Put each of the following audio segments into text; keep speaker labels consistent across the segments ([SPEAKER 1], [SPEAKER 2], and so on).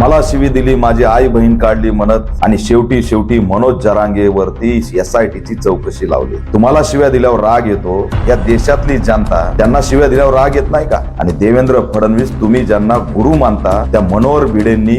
[SPEAKER 1] मला शिवी दिली माझी आई बहीण काढली म्हणत आणि शेवटी शेवटी मनोज जरांगे वरती एस आय टीची चौकशी लावली. तुम्हाला शिव्या दिल्यावर राग येतो. या देशातली जनता त्यांना शिव्या दिल्यावर राग येत नाही का? आणि देवेंद्र फडणवीस तुम्ही ज्यांना गुरु मानता त्या मनोहर भिडेंनी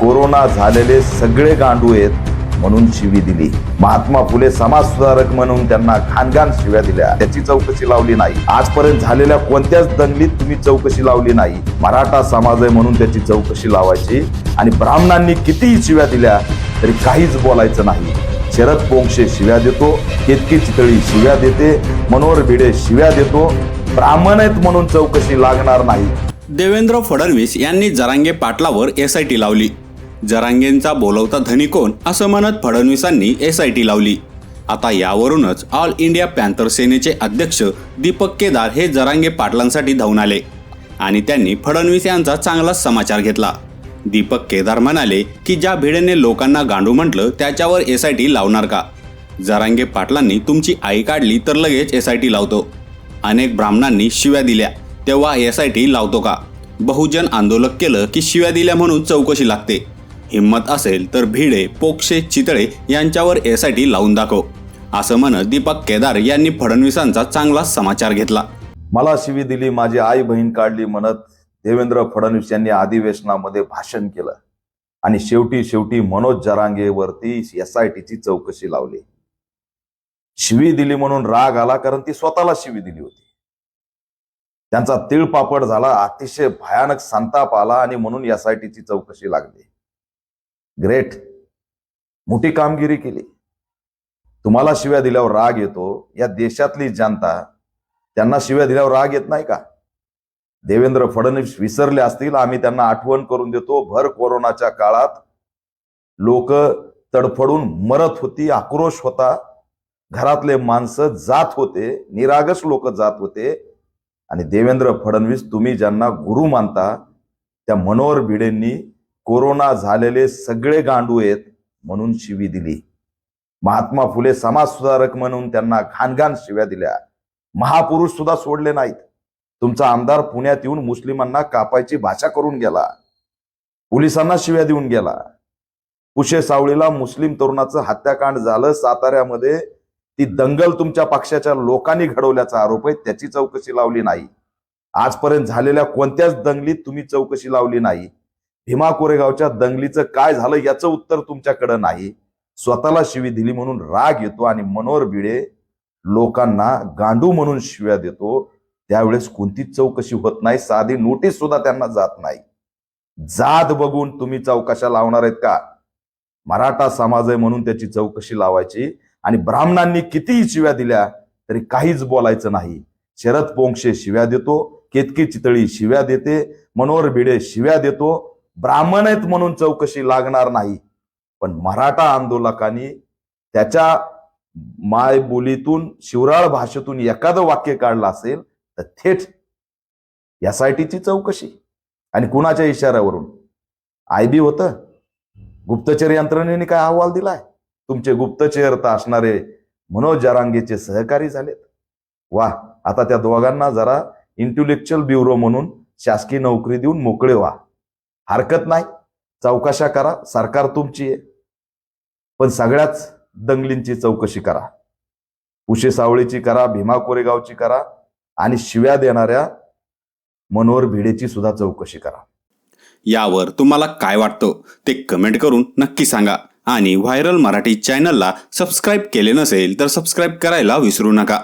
[SPEAKER 1] कोरोना झालेले सगळे गांडू आहेत. म्हणून शिवी दिली. महात्मा फुले समाजसुधारक म्हणून त्यांना खानगान शिव्या दिल्या. त्याची चौकशी लावली नाही. आजपर्यंत झालेल्या कोणत्याच दंगलीत तुम्ही चौकशी लावली नाही. मराठा समाज आहे म्हणून त्याची चौकशी लावायची आणि ब्राह्मणांनी कितीही शिव्या दिल्या तरी काहीच बोलायचं नाही. शरद पोंक्षे शिव्या देतो केतकी चितळी शिव्या देते मनोहर भिडे शिव्या देतो. ब्राह्मण आहेत म्हणून चौकशी लागणार नाही.
[SPEAKER 2] देवेंद्र फडणवीस यांनी जरांगे पाटलावर एस आय टी लावली. जरांगेंचा बोलवता धनी कोण? असं म्हणत फडणवीसांनी एस आय टी लावली. आता यावरूनच ऑल इंडिया पॅन्थर सेनेचे अध्यक्ष दीपक केदार हे जरांगे पाटलांसाठी धावून आले आणि त्यांनी फडणवीस यांचा चांगलाच समाचार घेतला. दीपक केदार म्हणाले की ज्या भिडेने लोकांना गांडू म्हटलं त्याच्यावर एस आय टी लावणार का? जरांगे पाटलांनी तुमची आई काढली तर लगेच एस आय टी लावतो. अनेक ब्राह्मणांनी शिव्या दिल्या. तेव्हा एस आय टी लावतो का? बहुजन आंदोलक केलं की शिव्या दिल्या म्हणून चौकशी लागते. हिंमत असेल तर भिडे पोक्षे चितळे यांच्यावर एस आय टी लावून दाखव. असं म्हणत दीपक केदार यांनी फडणवीसांचा चांगला समाचार घेतला.
[SPEAKER 1] मला शिवी दिली माझी आई बहीण काढली म्हणत देवेंद्र फडणवीस यांनी अधिवेशनामध्ये भाषण केलं. आणि शेवटी शेवटी मनोज जरांगेवरती एस आय टीची चौकशी लावली. शिवी दिली म्हणून राग आला कारण ती स्वतःला शिवी दिली होती. त्यांचा तिळपापड झाला अतिशय भयानक संताप आला आणि म्हणून एस आय टीची चौकशी लागली. ग्रेट मोठी कामगिरी केली. तुम्हाला शिव्या दिल्यावर राग येतो. या देशातली जनता त्यांना शिव्या दिल्यावर राग येत नाही का? देवेंद्र फडणवीस विसरले असतील आम्ही त्यांना आठवण करून देतो. भर कोरोनाच्या काळात लोक तडफडून मरत होती आक्रोश होता. घरातले माणसं जात होते निरागस लोक जात होते. आणि देवेंद्र फडणवीस तुम्ही ज्यांना गुरु मानता त्या मनोहर भिडेंनी कोरोना झालेले सगळे गांडू आहेत म्हणून शिवी दिली. महात्मा फुले समाज सुधारक म्हणून त्यांना घाणघाण शिव्या दिल्या. महापुरुष सुद्धा सोडले नाहीत. तुमचा आमदार पुण्यात येऊन मुस्लिमांना कापायची भाषा करून गेला. पोलिसांना शिव्या देऊन गेला. पुशे सावळीला मुस्लिम तरुणाचं हत्याकांड झालं. साताऱ्यामध्ये ती दंगल तुमच्या पक्षाच्या लोकांनी घडवल्याचा आरोप आहे. त्याची चौकशी लावली नाही. आजपर्यंत झालेल्या कोणत्याच दंगलीत तुम्ही चौकशी लावली नाही. भीमा कोरेगावच्या दंगलीचं काय झालं याचं उत्तर तुमच्याकडं नाही. स्वतःला शिवी दिली म्हणून राग येतो आणि मनोहर भिडे लोकांना गांडू म्हणून शिव्या देतो. त्यावेळेस कोणतीच चौकशी होत नाही साधी नोटीस सुद्धा त्यांना जात नाही. जात बघून तुम्ही चौकशा लावणार आहेत का? मराठा समाज आहे म्हणून त्याची चौकशी लावायची आणि ब्राह्मणांनी कितीही शिव्या दिल्या तरी काहीच बोलायचं नाही. शरद पोंक्षे शिव्या देतो केतकी चितळी शिव्या देते मनोहर भिडे शिव्या देतो ब्राह्मण आहेत म्हणून चौकशी लागणार नाही. पण मराठा आंदोलकांनी त्याच्या मायबोलीतून शिवराळ भाषेतून एखादं वाक्य काढलं असेल तर थेट एस आय टीची चौकशी. आणि कुणाच्या इशाऱ्यावरून? आय बी होतं. गुप्तचर यंत्रणेने काय अहवाल दिलाय? तुमचे गुप्तचर तर असणारे मनोज जरांगेचे सहकारी झालेत. वा आता त्या दोघांना जरा इंटेलेक्च्युअल ब्युरो म्हणून शासकीय नोकरी देऊन मोकळे व्हा. हरकत नाही. चौकशा करा. सरकार तुमची आहे. पण सगळ्याच दंगलींची चौकशी करा. उशे सावळीची करा. भीमा कोरेगावची करा. आणि शिव्या देणाऱ्या मनोहर भिडेची सुद्धा चौकशी करा.
[SPEAKER 2] यावर तुम्हाला काय वाटतं ते कमेंट करून नक्की सांगा. आणि व्हायरल मराठी चॅनलला सबस्क्राईब केले नसेल तर सबस्क्राईब करायला विसरू नका.